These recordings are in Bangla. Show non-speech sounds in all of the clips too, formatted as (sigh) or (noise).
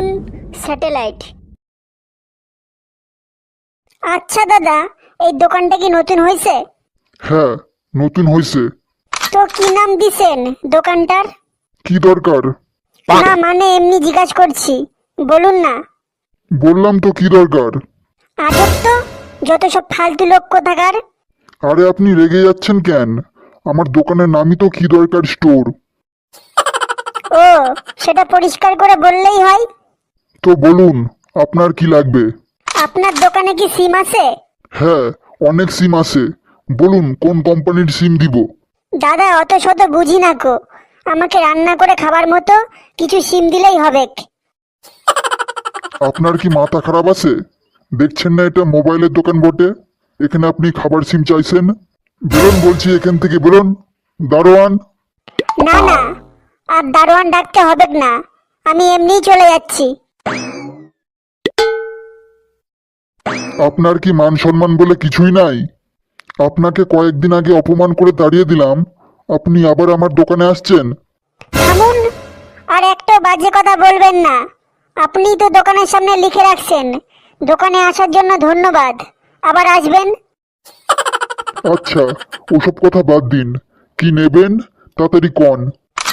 নতুন স্যাটেলাইট। আচ্ছা দাদা এই দোকানটা কি নতুন হয়েছে হ্যাঁ নতুন হয়েছে তো কি নাম দিছেন দোকানটার? কি দরকার? না মানে এমনি জিজ্ঞাসা করছি। বলুন না। বললাম তো কি দরকার? আজব তো যত সব ফালতু লোক কোথাকার? আরে আপনি রেগে যাচ্ছেন কেন? আমার দোকানের নামই তো কি দরকার স্টোর। ও সেটা পরিষ্কার করে বললেই হয়। তো বলুন আপনার কি লাগবে? আপনার দোকানে কি সিম আছে? হ্যাঁ অনেক সিম আছে। বলুন কোন কোম্পানির সিম দিব? দাদা অত শত বুঝি না কো আমাকে রান্না করে খাবার মতো কিছু সিম দিলেই হবে। আপনার কি মাথা খারাপ আছে? দেখছেন না এটা মোবাইলের দোকান বটে? এখানে আপনি খাবার সিম চাইছেন? বেরোন বলছি এখান থেকে বেরোন দারোয়ান? না না আর দারোয়ান ডাকতে হবে না। আমি এমনিই চলে যাচ্ছি। আপনার কি মান সম্মান বলে কিছুই নাই? আপনাকে কয়েকদিন আগে অপমান করে তাড়িয়ে দিলাম। আপনি আবার আমার দোকানে আসছেন। থামুন আর একটা বাজে কথা বলবেন না। আপনি তো দোকানের সামনে লিখে রাখছেন। দোকানে আসার জন্য ধন্যবাদ। আবার আসবেন? আচ্ছা ওসব কথা বাদ দিন। কি নেবেন? তাড়াতাড়ি কন?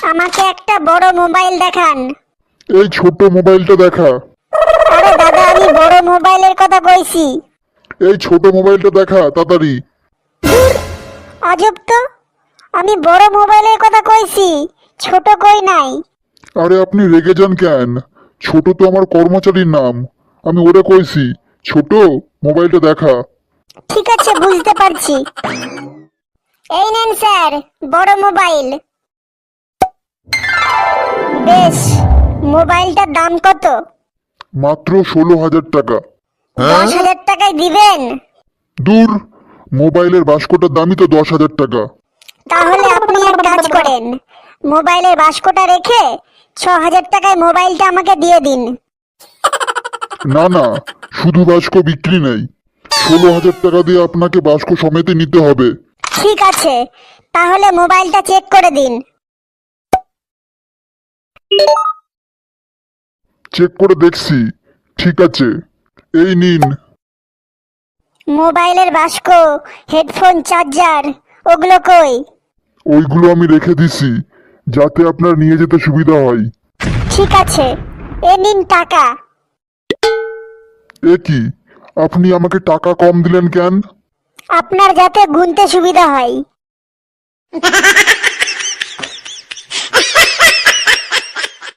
আমাকে একটা বড় মোবাইল দেখান। এই ছোট মোবাইলটা দেখা। আমি বড় মোবাইলের কথা কইছি। এই ছোট মোবাইলটা দেখা তাড়াতাড়ি। আজব তো। আমি বড় মোবাইলের কথা কইছি ছোট কই নাই। আরে আপনি রেগে যান কেন? ছোট তো আমার কর্মচারীর নাম। আমি ওরে কইছি ছোট মোবাইলটা দেখা। ঠিক আছে বুঝতে পারছি। এই নেন স্যার বড় মোবাইল। বেশ মোবাইলটার দাম কত? মাত্র ষোলো হাজার টাকা। দশ হাজার টাকায় দিবেন? দূর মোবাইলের বাস্কটার দামই তো দশ হাজার টাকা। তাহলে আপনি এক কাজ করেন। মোবাইলের বাস্কটা রেখে ছ হাজার টাকায় মোবাইলটা আমাকে দিয়ে দিন। না না শুধু বাস্ক বিক্রি নেই। ষোলো হাজার টাকা দিয়ে আপনাকে বাস্ক সমেতে নিতে হবে। ঠিক আছে তাহলে মোবাইলটা চেক করে দিন। চেক করে দেখছি। ঠিক আছে। এই নিন। মোবাইলের বাস্ক হেডফোন চার্জার ওগুলো কই? ওইগুলো আমি রেখে দিছি যাতে আপনার নিয়ে যেতে সুবিধা হয়। ঠিক আছে। এ নিন টাকা। এ কি? আপনি আমাকে টাকা কম দিলেন কেন? আপনার যাতে গুনতে সুবিধা হয়। (laughs)